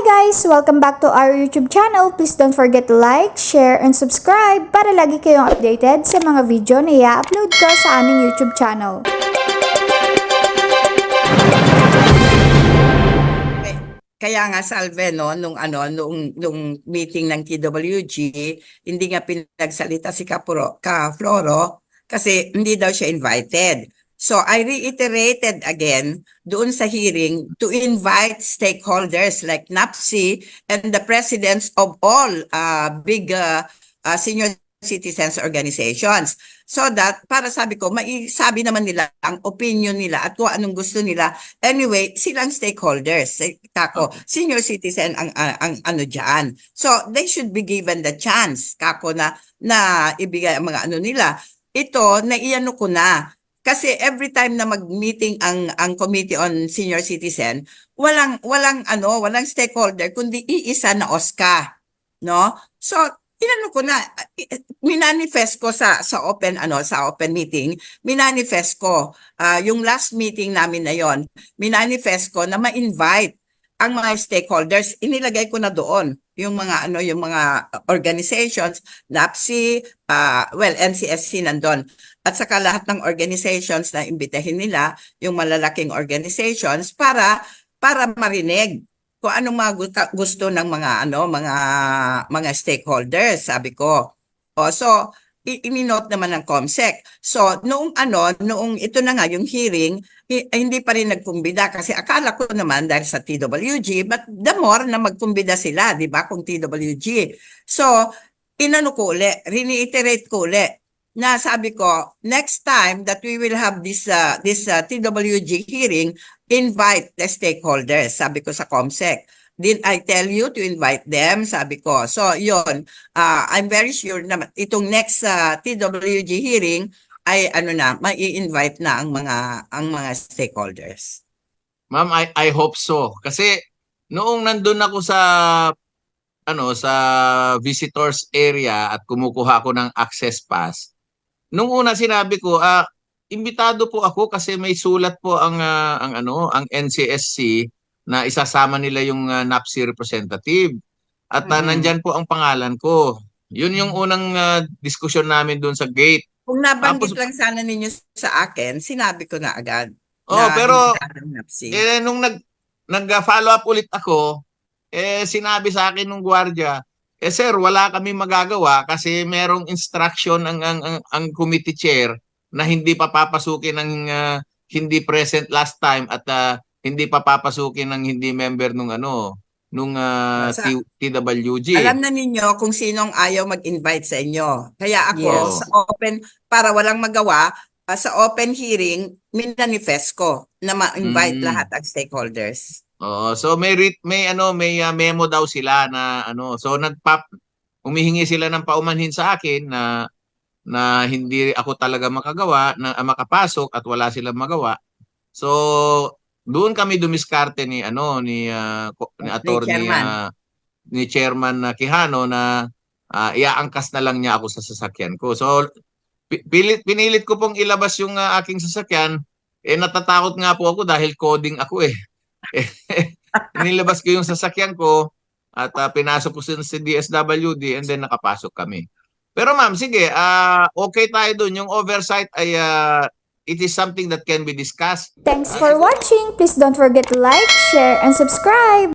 guys! Welcome back to our YouTube channel. Please don't forget to like, share, and subscribe para lagi kayong updated sa mga video na i-upload ko sa aming YouTube channel. Kaya nga salve no nung ano nung nung meeting ng TWG hindi nga pinagsalita si Kapuro ka Floro kasi hindi daw siya invited. So I reiterated again doon sa hearing to invite stakeholders like NAPSI and the presidents of all uh, big uh, uh, senior citizens organizations. So that para sabi ko maisabi naman nila ang opinion nila at kung anong gusto nila. Anyway silang stakeholders. Eh, kako senior citizen ang, ang, ang ano diyan so they should be given the chance kako na na ibigay ang mga ano nila. Ito naiano ko na kasi every time na mag-meeting ang ang Committee on Senior Citizen, walang walang ano, walang stakeholder kundi iisa na OSCA, no? So, inano ko na minanifest ko sa sa open ano, sa open meeting, minanifest ko ah, yung last meeting namin na yon, minanifest ko na ma-invite ang mga stakeholders, inilagay ko na doon yung mga ano yung mga organizations, NAPSI, ah, well NCSC nandun at saka lahat ng organizations na imbitahin nila, yung malalaking organizations para para marinig kung anong mga gu- gusto ng mga ano mga mga stakeholders sabi ko. O so i- ininote naman ng COMSEC. So noong ano noong ito na nga yung hearing hi- hindi pa rin nagkumbida kasi akala ko naman dahil sa TWG but the more na magkumbida sila, 'di ba, kung TWG. So inano ko uli, reiterate ko uli na sabi ko, next time that we will have this uh, this uh, TWG hearing, invite the stakeholders, sabi ko sa COMSEC. Did I tell you to invite them? Sabi ko. So, yun. Uh, I'm very sure na itong next uh, TWG hearing ay ano na, mai-invite na ang mga ang mga stakeholders. Ma'am, I, I hope so. Kasi noong nandun ako sa ano sa visitors area at kumukuha ako ng access pass, nung una sinabi ko, ah, imbitado po ako kasi may sulat po ang ah, ang ano, ang NCSC na isasama nila yung ah, NAPSI representative. At Mm. nandyan po ang pangalan ko. Yun yung unang ah, diskusyon namin doon sa gate. Kung nabanggit Tapos- lang sana ninyo sa akin, sinabi ko na agad. Oh, na pero Eh, nung nag, nag-follow up ulit ako, eh, sinabi sa akin nung gwardiya, eh sir, wala kami magagawa kasi merong instruction ang, ang, ang, ang committee chair na hindi pa papasukin ng ah, hindi present last time at ah, hindi pa papasukin ng hindi member nung ano, nung ah, Sa- T- TWG. Alam na ninyo kung sinong ayaw mag-invite sa inyo. Kaya ako Yes. sa open para walang magawa, ah, sa open hearing minanifest ko na ma-invite Mm. lahat ang stakeholders. Oo, so may may ano may ah, memo daw sila na ano so nagpap humihingi sila ng paumanhin sa akin na na hindi ako talaga makagawa na ah, makapasok at wala silang magawa. So doon kami dumiskarte ni ano ni ah, ko- ni attorney chairman. ah, ni chairman na Quijano na ah, iaangkas na lang niya ako sa sasakyan ko. So pi- pilit pinilit ko pong ilabas yung ah, aking sasakyan eh natatakot nga po ako dahil coding ako eh. Nilabas ko yung sasakyan ko at ah, pinasok ko sa DSWD and then nakapasok kami. Pero ma'am, sige, ah okay tayo dun. Yung oversight ay ah, it is something that can be discussed. Thanks for watching! Please don't forget to like, share, and subscribe!